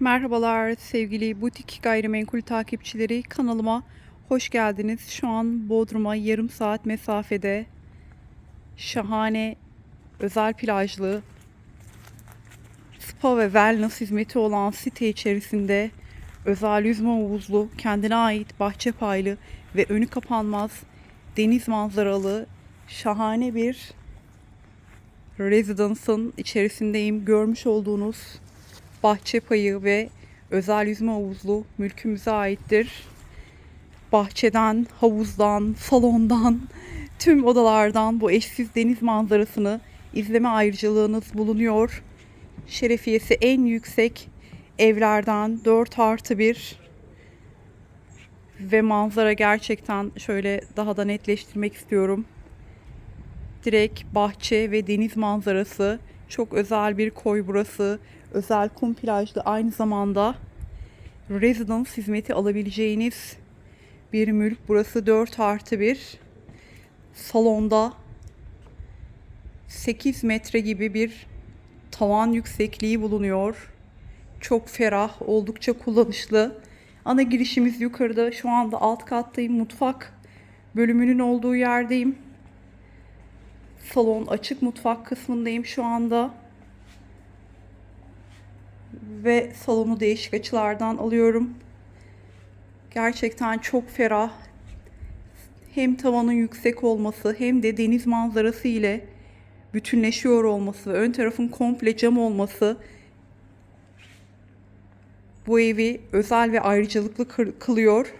Merhabalar sevgili butik gayrimenkul takipçileri kanalıma hoş geldiniz. Şu an Bodrum'a yarım saat mesafede şahane özel plajlı spa ve wellness hizmeti olan site içerisinde özel yüzme havuzlu, kendine ait bahçe paylı ve önü kapanmaz deniz manzaralı şahane bir residence'ın içerisindeyim. Görmüş olduğunuz bahçe payı ve özel yüzme havuzlu mülkümüze aittir. Bahçeden, havuzdan, salondan, tüm odalardan bu eşsiz deniz manzarasını izleme ayrıcalığınız bulunuyor. Şerefiyesi en yüksek evlerden 4 artı 1 ve manzara gerçekten şöyle daha da netleştirmek istiyorum. Direkt bahçe ve deniz manzarası. Çok özel bir koy burası. Özel kum plajlı aynı zamanda residence hizmeti alabileceğiniz bir mülk. Burası 4 artı 1. Salonda 8 metre gibi bir tavan yüksekliği bulunuyor. Çok ferah, oldukça kullanışlı. Ana girişimiz yukarıda. Şu anda alt kattayım. Mutfak bölümünün olduğu yerdeyim. Salon açık mutfak kısmındayım şu anda. Ve salonu değişik açılardan alıyorum. Gerçekten çok ferah. Hem tavanın yüksek olması hem de deniz manzarası ile bütünleşiyor olması ve ön tarafın komple cam olması bu evi özel ve ayrıcalıklı kılıyor.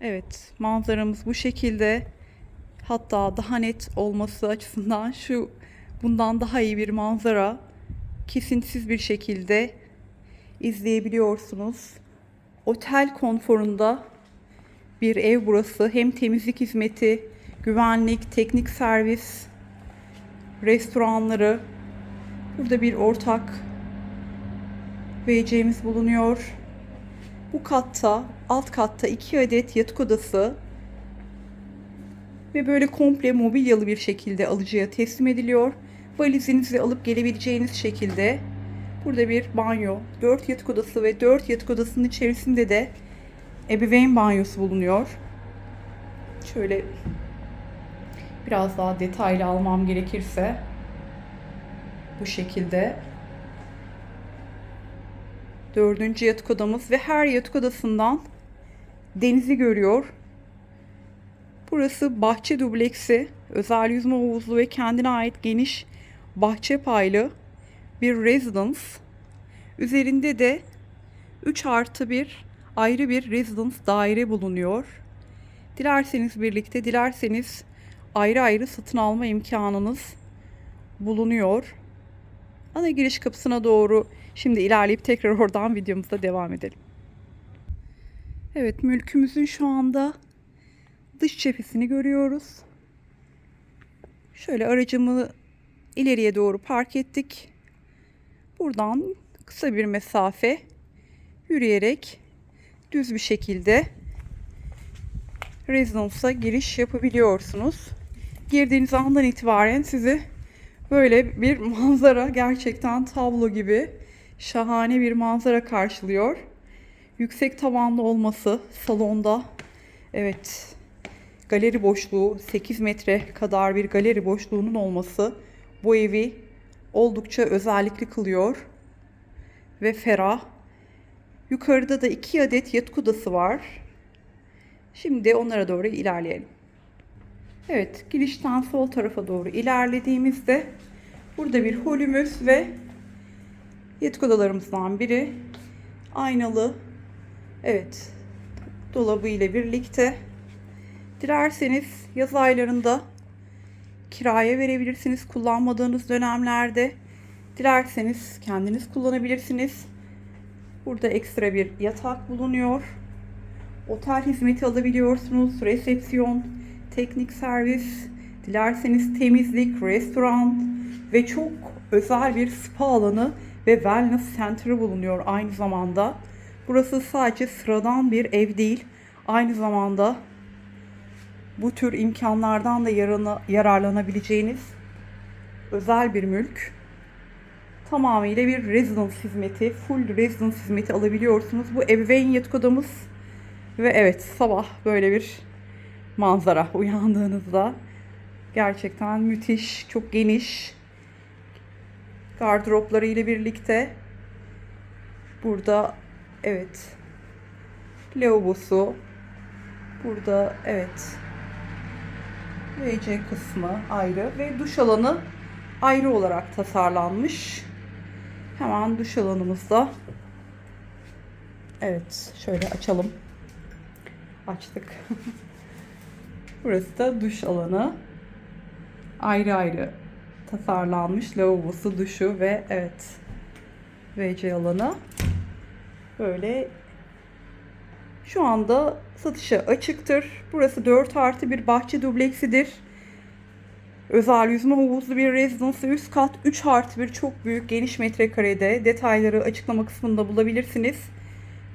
Evet, manzaramız bu şekilde. Hatta daha net olması açısından şu bundan daha iyi bir manzara kesintisiz bir şekilde izleyebiliyorsunuz. Otel konforunda bir ev burası. Hem temizlik hizmeti, güvenlik, teknik servis, restoranları. Burada bir ortak WC'miz bulunuyor. Bu katta, alt katta iki adet yatak odası ve böyle komple mobilyalı bir şekilde alıcıya teslim ediliyor. Valizinizi alıp gelebileceğiniz şekilde burada bir banyo, 4 yatak odası ve 4 yatak odasının içerisinde de ebeveyn banyosu bulunuyor. Şöyle biraz daha detaylı almam gerekirse bu şekilde dördüncü yatak odamız ve her yatak odasından denizi görüyor. Burası bahçe dubleksi, özel yüzme havuzlu ve kendine ait geniş bahçe paylı bir residence. Üzerinde de 3 artı bir ayrı bir residence daire bulunuyor. Dilerseniz birlikte, dilerseniz ayrı ayrı satın alma imkanınız bulunuyor. Ana giriş kapısına doğru şimdi ilerleyip tekrar oradan videomuza devam edelim. Evet, mülkümüzün şu anda dış cephesini görüyoruz. Şöyle aracımı ileriye doğru park ettik. Buradan kısa bir mesafe yürüyerek düz bir şekilde Residence'a giriş yapabiliyorsunuz. Girdiğiniz andan itibaren sizi böyle bir manzara gerçekten tablo gibi şahane bir manzara karşılıyor. Yüksek tavanlı olması salonda evet galeri boşluğu 8 metre kadar bir galeri boşluğunun olması bu evi oldukça özellikli kılıyor ve ferah. Yukarıda da iki adet yatak odası var. Şimdi onlara doğru ilerleyelim. Evet, girişten sol tarafa doğru ilerlediğimizde burada bir holümüz ve yatak odalarımızdan biri aynalı. Evet, dolabı ile birlikte. Dilerseniz yaz aylarında kiraya verebilirsiniz kullanmadığınız dönemlerde. Dilerseniz kendiniz kullanabilirsiniz. Burada ekstra bir yatak bulunuyor. Otel hizmeti alabiliyorsunuz. Resepsiyon, teknik servis, dilerseniz temizlik, restoran ve çok özel bir spa alanı ve wellness center'ı bulunuyor aynı zamanda. Burası sadece sıradan bir ev değil. Aynı zamanda bu tür imkanlardan da yararlanabileceğiniz özel bir mülk. tamamıyla bir residence hizmeti, full residence hizmeti alabiliyorsunuz. Bu ebeveyn yatak odamız ve evet sabah böyle bir manzara uyandığınızda gerçekten müthiş, çok geniş gardıropları ile birlikte burada evet lavabosu burada evet WC kısmı ayrı ve duş alanı ayrı olarak tasarlanmış. Hemen duş alanımızda evet şöyle açalım. Açtık. Burası da duş alanı. Ayrı ayrı tasarlanmış lavabosu, duşu ve evet WC alanı. Böyle şu anda satışa açıktır. Burası 4 artı bir bahçe dubleksidir. Özel yüzme havuzlu bir rezidansı üst kat 3 artı bir çok büyük geniş metrekarede detayları açıklama kısmında bulabilirsiniz.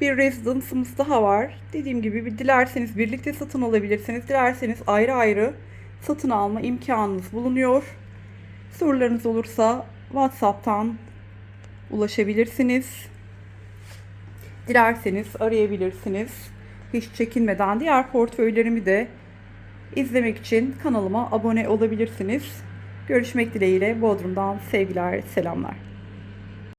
Bir rezidansımız daha var. Dediğim gibi bir dilerseniz birlikte satın alabilirsiniz. Dilerseniz ayrı ayrı satın alma imkanınız bulunuyor. Sorularınız olursa WhatsApp'tan ulaşabilirsiniz. Dilerseniz arayabilirsiniz. Hiç çekinmeden diğer portföylerimi de izlemek için kanalıma abone olabilirsiniz. Görüşmek dileğiyle Bodrum'dan sevgiler, selamlar.